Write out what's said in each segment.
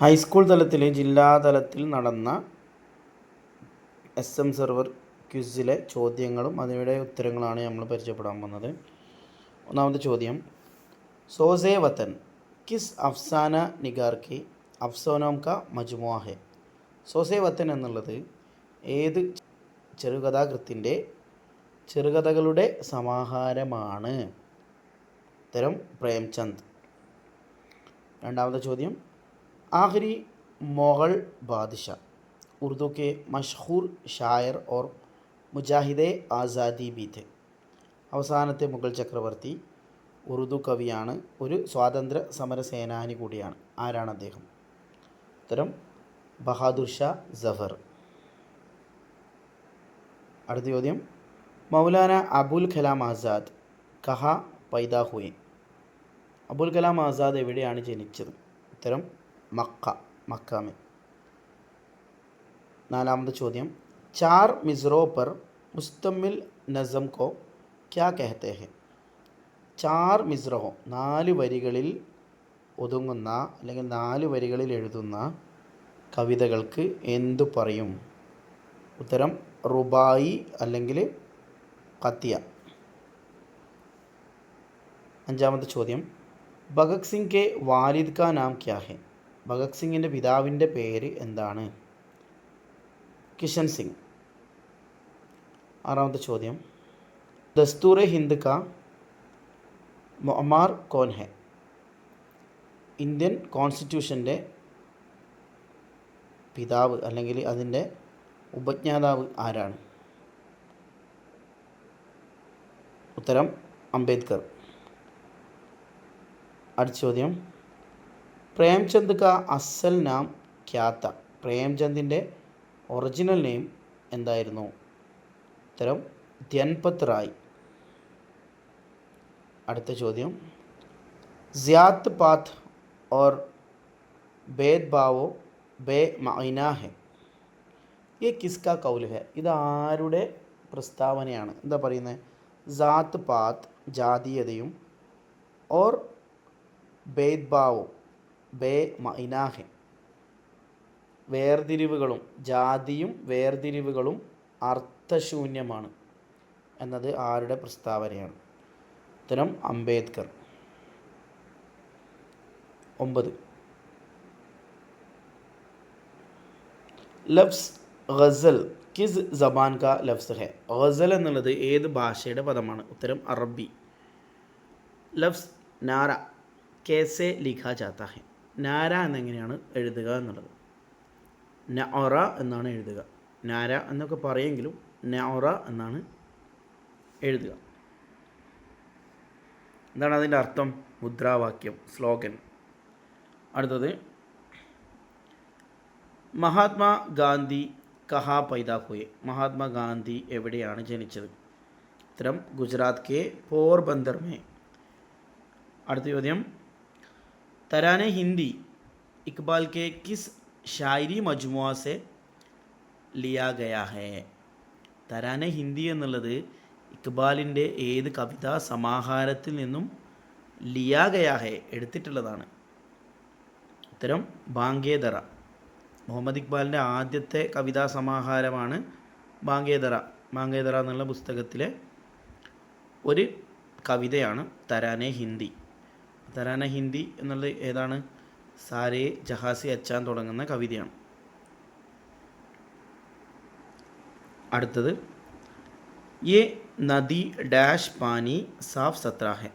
High school തലത്തിൽ ജില്ലാ തലത്തിൽ നടന്ന എസ് എം സെർവർ ക്വിസിലെ ചോദ്യങ്ങളും അതിയുടെ ഉത്തരങ്ങളാണ് നമ്മൾ പരിചയപ്പെടാൻ വന്നത് ഒന്നാമത്തെ ചോദ്യം. സോസേ വത്തൻ കിസ് അഫ്സാന നിഗാർക്കി അഫ്സോനോംക അഫ്സോനോം ക സോസേ വത്തൻ എന്നുള്ളത് ഏത് ചെറുകഥാകൃത്തിന്റെ ചെറുകഥകളുടെ സമാഹാരമാണ്? ഉത്തരം പ്രേംചന്ദ്. രണ്ടാമത്തെ ചോദ്യം. आखिरी मुग़ल बादशाह उर्दू के मशहूर शायर और മുജാഹിദെ ആസാദി ബി थे അവസാനത്തെ മുഗൾ ചക്രവർത്തി ഉറുദു കവിയാണ് ഒരു സ്വാതന്ത്ര്യ സമര സേനാനി കൂടിയാണ് ആരാണ് അദ്ദേഹം ഉത്തരം ബഹാദുർ ഷാ ജഫർ അടുത്ത ചോദ്യം മൗലാന അബുൽ കലാം ആസാദ് കഹ പൈദാ ഹുയെ അബുൽ കലാം ആസാദ് എവിടെയാണ് ജനിച്ചത് ഉത്തരം മക്ക മക്കാമി. നാലാമത്തെ ചോദ്യം. ചാർ മിസ്രോ പർ മുസ്തമിൽ നസം കോ ക്യാ കഹത്തെ ഹെ? ചാർ മിസ്രഹോ നാല് വരികളിൽ ഒതുങ്ങുന്ന അല്ലെങ്കിൽ നാല് വരികളിൽ എഴുതുന്ന കവിതകൾക്ക് എന്തു പറയും? ഉത്തരം റുബായി അല്ലെങ്കിൽ കത്തിയ അഞ്ചാമത്തെ ചോദ്യം. ഭഗത് സിംഗ് കെ വാലിദ് കാ നാം ക്യാ ഹെ? ഭഗത് സിംഗിന്റെ പിതാവിന്റെ പേര് എന്താണ്? കിഷൻ സിംഗ്. ആറാമത്തെ ചോദ്യം. ദസ്തൂറെ ഹിന്ദ് കാ മൊമാർ കോൻ ഇന്ത്യൻ കോൺസ്റ്റിറ്റ്യൂഷന്റെ പിതാവ് അല്ലെങ്കിൽ അതിന്റെ ഉപജ്ഞാതാവ് ആരാണ്? ഉത്തരം അംബേദ്കർ. അടുത്ത ചോദ്യം. പ്രേംചന്ദ് കാ അസൽ നാം ഖ്യാത്ത പ്രേംചന്ദിന്റെ ഒറിജിനൽ നെയിം എന്തായിരുന്നു? ഉത്തരം ധ്യൻപത് റായ്. അടുത്ത ചോദ്യം. ജിയാത്ത് പാത്ത് ഓർ ബേദ് ബാവോ ബേ മൈന ഹെ? ഈ കിസ്ക കൗൽ ഹെ. ഇത് ആരുടെ പ്രസ്താവനയാണ്? എന്താ പറയുന്നത് ജാത്ത് പാത്ത് ജാതീയതയും ഓർ ഭേദ്ഭാവും ബേ മൈനാഹെ വേർതിരിവുകളും ജാതിയും വേർതിരിവുകളും അർത്ഥശൂന്യമാണ് എന്നത് ആരുടെ പ്രസ്താവനയാണ്? ഉത്തരം അംബേദ്കർ. ഒമ്പത്. ലഫ്സ് ഗസൽ കിസ് ജബാൻ കാ ലഫ്സ് ഹെ. ഗസൽ എന്നുള്ളത് ഏത് ഭാഷയുടെ പദമാണ്? ഉത്തരം അറബി. ലഫ്സ് നാര. കേസെ ലിഖാ ജാത്ത ഹെ നാര എന്നെങ്ങനെയാണ് എഴുതുക എന്നുള്ളത്. നൊറ എന്നാണ് എഴുതുക. നാര എന്നൊക്കെ പറയെങ്കിലും നൊറ എന്നാണ് എഴുതുക. എന്താണ് അതിന്റെ അർത്ഥം മുദ്രാവാക്യം സ്ലോഗൻ. അടുത്തത് മഹാത്മാ ഗാന്ധി കഹാ പൈദാ മഹാത്മാഗാന്ധി എവിടെയാണ് ജനിച്ചത്? ഉത്തരം ഗുജറാത്ത് കെ പോർബന്ദർ മേ. അടുത്ത ചോദ്യം തരാനെ ഹിന്ദി ഇക്ബാൽ കെ किस ഷായരി മജ്മുഅ സെ ലിയാ ഗയാ ഹേ തരാനെ ഹിന്ദി എന്നുള്ളത് ഇക്ബാലിന്റെ ഏത് കവിതാ സമാഹാരത്തിൽ നിന്നും ലിയാ ഗയാ ഹേ എടുത്തിട്ടുള്ളതാണ്. ഉത്തരം ബാങ്കേദറ മുഹമ്മദ് ഇക്ബാലിന്റെ ആദ്യത്തെ കവിതാ സമാഹാരമാണ് ബാങ്കേദറ ബാങ്കേദറ എന്നുള്ള പുസ്തകത്തിലെ ഒരു കവിതയാണ് തരാനെ ഹിന്ദി. തരാന ഹിന്ദി എന്നുള്ളത് ഏതാണ് സാരേ ജഹാസി അച്ചാൻ തുടങ്ങുന്ന കവിതയാണ് അടുത്തത് ये नदी डैश पानी साफ सुथरा है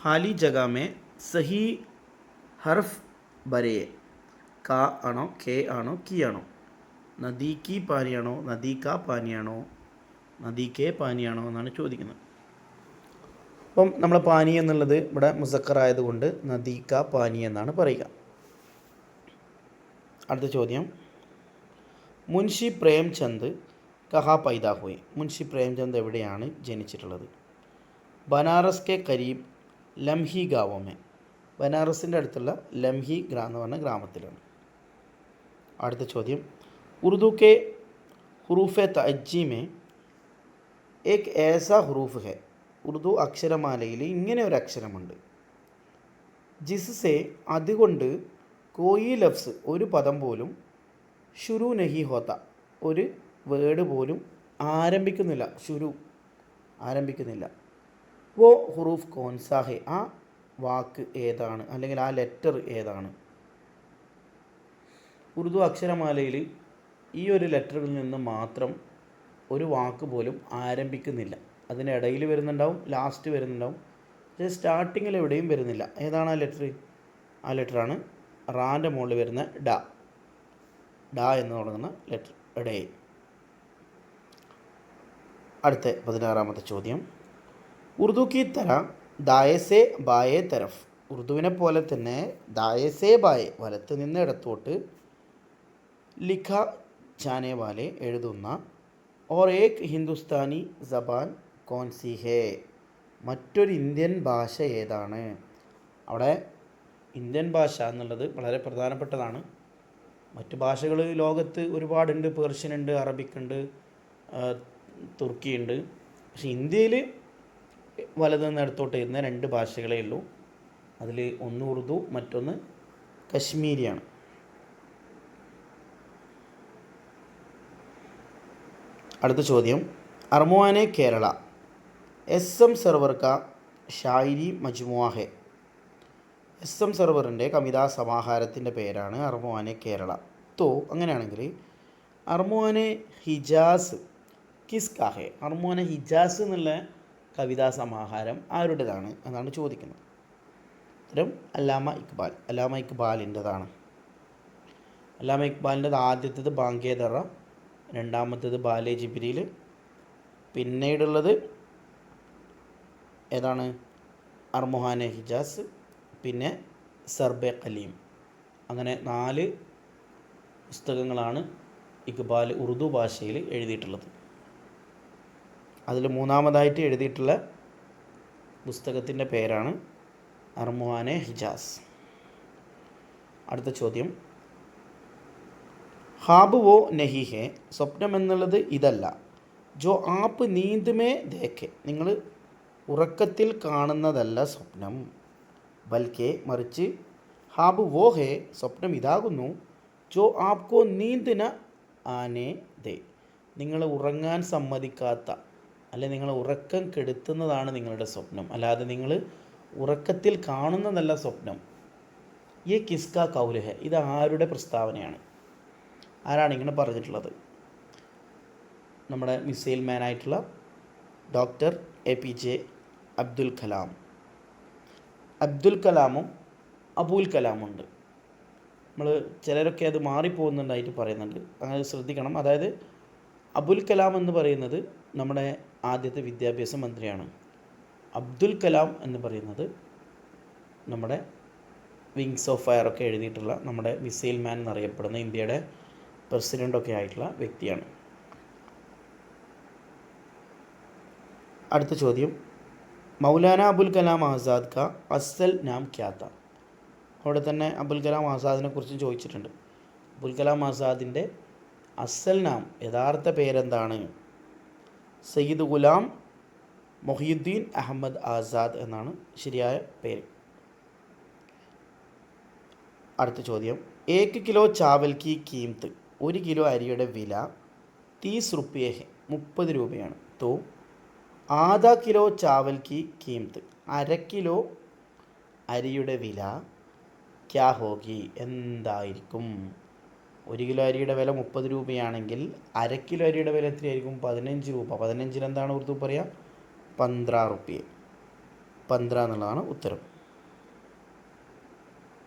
खाली जगह में सही हर्फ भरे കാ ആണോ കെ ആണോ കി ആണോ നദി കി പാനിയാണോ നദി കാ പാനിയാണോ നദി കെ പാനിയാണോ എന്നാണ് ചോദിക്കുന്നത് അപ്പം നമ്മൾ പാനി എന്നുള്ളത് ഇവിടെ മുസക്കർ ആയതുകൊണ്ട് നദീക്ക പാനി എന്നാണ് പറയുക. അടുത്ത ചോദ്യം. മുൻഷി പ്രേംചന്ദ് കഹാ പൈതാഹോയി ഹുയി. മുൻഷി പ്രേംചന്ദ് എവിടെയാണ് ജനിച്ചിട്ടുള്ളത്? ബനാറസ് കെ കരീബ് ലംഹി ഗാവോമേ ബനാറസിന്റെ അടുത്തുള്ള ലംഹി ഗ്രാ എന്ന് പറഞ്ഞ ഗ്രാമത്തിലാണ്. അടുത്ത ചോദ്യം. ഉറുദു കെ ഹുറൂഫെ തജ്ജി ഏക് ഏസ ഹുറൂഫ് ഹെ. ഉറുദു അക്ഷരമാലയിൽ ഇങ്ങനെ ഒരു അക്ഷരമുണ്ട്. ജിസ്സെ അതുകൊണ്ട് കോയി ലഫ്സ് ഒരു പദം പോലും ഷുരു നഹി ഹോത്ത ഒരു വേർഡ് പോലും ആരംഭിക്കുന്നില്ല ഷുരു ആരംഭിക്കുന്നില്ല. വോ ഹുറൂഫ് കോൻസാഹെ ആ വാക്ക് ഏതാണ്? അല്ലെങ്കിൽ ആ ലെറ്റർ ഏതാണ്? ഉറുദു അക്ഷരമാലയിൽ ഈ ഒരു ലെറ്ററിൽ നിന്ന് മാത്രം ഒരു വാക്ക് പോലും ആരംഭിക്കുന്നില്ല. അതിനിടയിൽ വരുന്നുണ്ടാവും ലാസ്റ്റ് വരുന്നുണ്ടാവും. പക്ഷേ സ്റ്റാർട്ടിങ്ങിൽ എവിടെയും വരുന്നില്ല. ഏതാണ് ആ ലെറ്റർ ആ ലെറ്ററാണ് റാന്റെ മുകളിൽ വരുന്ന ഡ. ഡ എന്ന് തുടങ്ങുന്ന ലെറ്റർ ഡേ അടുത്ത പതിനാറാമത്തെ ചോദ്യം. ഉറുദുക്കി കി തര ദായസേ ബായേ തരഫ്. ഉറുദുവിനെ പോലെ തന്നെ ദായസേ ബായെ വലത്ത് നിന്ന് ഇടത്തോട്ട് ലിഖ ചാനേവാലെ വാലെ എഴുതുന്ന ഓർ ഏക് ഹിന്ദുസ്ഥാനി ജബാൻ കോൺസി ഹേ മറ്റൊരു ഇന്ത്യൻ ഭാഷ ഏതാണ്? അവിടെ ഇന്ത്യൻ ഭാഷ എന്നുള്ളത് വളരെ പ്രധാനപ്പെട്ടതാണ്. മറ്റു ഭാഷകൾ ലോകത്ത് ഒരുപാടുണ്ട്. പേർഷ്യൻ ഉണ്ട് അറബിക് ഉണ്ട് തുർക്കി ഉണ്ട് പക്ഷെ ഇന്ത്യയിൽ വലത് നിന്നെടുത്തോട്ട് വരുന്ന രണ്ട് ഭാഷകളേ ഉള്ളൂ. അതിൽ ഒന്ന് ഉറുദു മറ്റൊന്ന് കശ്മീരിയാണ്. അടുത്ത ചോദ്യം. അർമുവാനെ കേരള. എസ് എം സർവർ കാ ഷായിരി മജ്മുഅ ഹെ എസ് എം സെർവറിന്റെ കവിതാ സമാഹാരത്തിന്റെ പേരാണ് അർമുവാനെ കേരള. തോ അങ്ങനെയാണെങ്കിൽ അർമുവാനെ ഹിജാസ് കിസ് കാഹെ അർമുവാനെ ഹിജാസ് എന്നുള്ള കവിതാ സമാഹാരം ആരുടേതാണ് എന്നാണ് ചോദിക്കുന്നത്. ഉത്തരം അല്ലാമ ഇക്ബാൽ. അല്ലാമ ഇക്ബാലിന്റെതാണ്. അല്ലാമ ഇക്ബാലിന്റെത് ആദ്യത്തേത് ബാങ്കേദറ രണ്ടാമത്തേത് ബാലെ ജിബ്രീൽ പിന്നീടുള്ളത് ഏതാണ്? അർമുഹാനെ ഹിജാസ് പിന്നെ സർബെ കലീം. അങ്ങനെ നാല് പുസ്തകങ്ങളാണ് ഇക്ബാൽ ഉറുദു ഭാഷയിൽ എഴുതിയിട്ടുള്ളത്. അതിൽ മൂന്നാമതായിട്ട് എഴുതിയിട്ടുള്ള പുസ്തകത്തിന്റെ പേരാണ് അർമുഹാനെ ഹിജാസ്. അടുത്ത ചോദ്യം. ഹാബുവോ നഹി ഹെ? സ്വപ്നം എന്നുള്ളത് ഇതല്ല. ജോ ആപ്പ് നീന്തുമേ ദേക്കെ നിങ്ങൾ ഉറക്കത്തിൽ കാണുന്നതല്ല സ്വപ്നം. ബൽക്കെ മറിച്ച് ഹാബ് വോ ഹേ സ്വപ്നം ഇതാകുന്നു. ജോ ആപ്കോ നീന്തിന ആനേ ദേ. നിങ്ങൾ ഉറങ്ങാൻ സമ്മതിക്കാത്ത അല്ലെ നിങ്ങൾ ഉറക്കം കെടുത്തുന്നതാണ് നിങ്ങളുടെ സ്വപ്നം. അല്ലാതെ നിങ്ങൾ ഉറക്കത്തിൽ കാണുന്നതല്ല സ്വപ്നം. ഈ കിസ്ക കൗലഹ ഇത് ആരുടെ പ്രസ്താവനയാണ്? ആരാണ് ഇങ്ങനെ പറഞ്ഞിട്ടുള്ളത്? നമ്മുടെ missile മാനായിട്ടുള്ള doctor A P J Abdul Kalam. Abdul കലാമും Abul കലാമുണ്ട്. നമ്മൾ ചിലരൊക്കെ അത് മാറിപ്പോകുന്നുണ്ടായിട്ട് പറയുന്നുണ്ട്. അങ്ങനെ ശ്രദ്ധിക്കണം. അതായത് അബുൽ കലാം എന്ന് പറയുന്നത് നമ്മുടെ ആദ്യത്തെ വിദ്യാഭ്യാസ മന്ത്രിയാണ്. അബ്ദുൽ കലാം എന്ന് പറയുന്നത് നമ്മുടെ വിങ്സ് ഓഫ് ഫയർ ഒക്കെ എഴുതിയിട്ടുള്ള നമ്മുടെ മിസൈൽ മാൻ എന്നറിയപ്പെടുന്ന ഇന്ത്യയുടെ പ്രസിഡന്റൊക്കെ ആയിട്ടുള്ള വ്യക്തിയാണ്. അടുത്ത ചോദ്യം. മൗലാന അബുൽ കലാം ആസാദ് ക അസൽ നാം ക്യാത്ത. അവിടെ തന്നെ അബുൽ കലാം ആസാദിനെ കുറിച്ച് ചോദിച്ചിട്ടുണ്ട്. അബുൽ കലാം ആസാദിന്റെ അസൽ നാം യഥാർത്ഥ പേരെന്താണ്? സയ്യിദ് ഗുലാം മൊഹീദ്ദീൻ അഹമ്മദ് ആസാദ് എന്നാണ് ശരിയായ പേര്. അടുത്ത ചോദ്യം. ഏക്ക് കിലോ ചാവൽ കി കീമത്ത് ഒരു കിലോ അരിയുടെ വില തീസ് റുപ്യേ മുപ്പത് രൂപയാണ്. തോ ആധാ കിലോ ചാവൽ കി കീമത്ത് അര കിലോ അരിയുടെ വില ക്യാ ഹോഗി എന്തായിരിക്കും? ഒരു കിലോ അരിയുടെ വില മുപ്പത് രൂപയാണെങ്കിൽ അര കിലോ അരിയുടെ വില എത്രയായിരിക്കും? പതിനഞ്ച് രൂപ. പതിനഞ്ചിന് എന്താണ് ഉറുദു പറയുക പന്ത്ര റുപ്യ. പന്ത്ര എന്നുള്ളതാണ് ഉത്തരം.